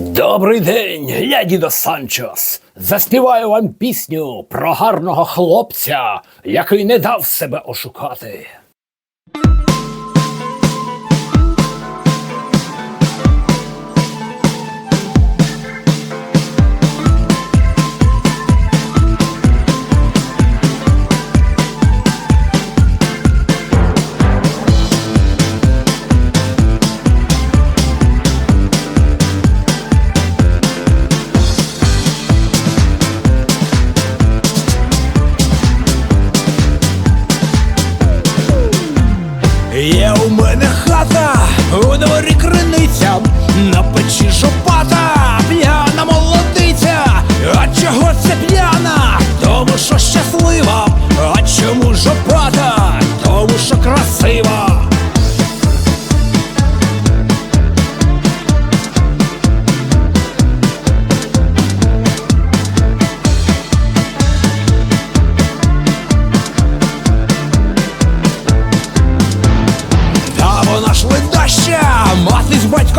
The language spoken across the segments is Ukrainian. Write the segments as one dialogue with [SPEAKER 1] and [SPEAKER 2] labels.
[SPEAKER 1] Добрий день, я дідо Санчос. Заспіваю вам пісню про гарного хлопця, який не дав себе ошукати.
[SPEAKER 2] Є у мене хата, у дворі криниця, на печі жопата,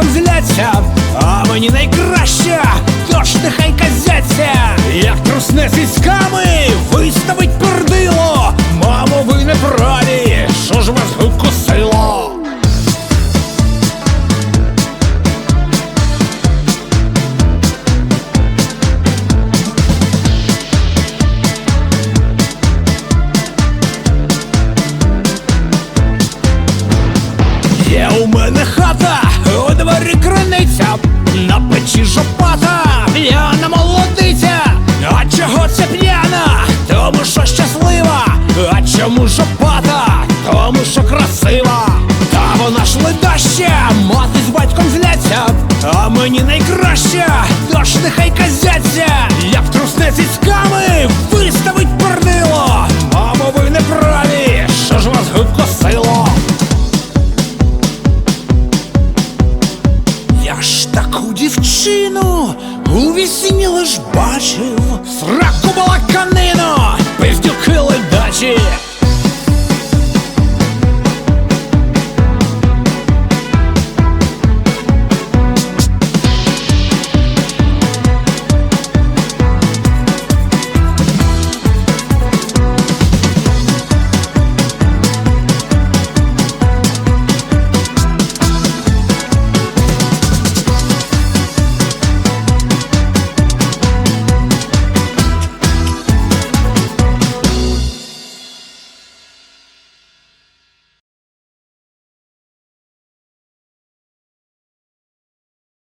[SPEAKER 2] мати зляться, а мені найкраща, тож нехай казяться, як трусне сіськами, виставить Чому жопата? Тому що красива. Та вона ж ледаща, мати з батьком зляться, а мені найкраща, тож нехай казяться, як трусне цицьками, виставить пердило. Мамо, ви не праві, що ж вас гукосило? Я ж таку дівчину у вісні лиш бачив Сраку балаканину,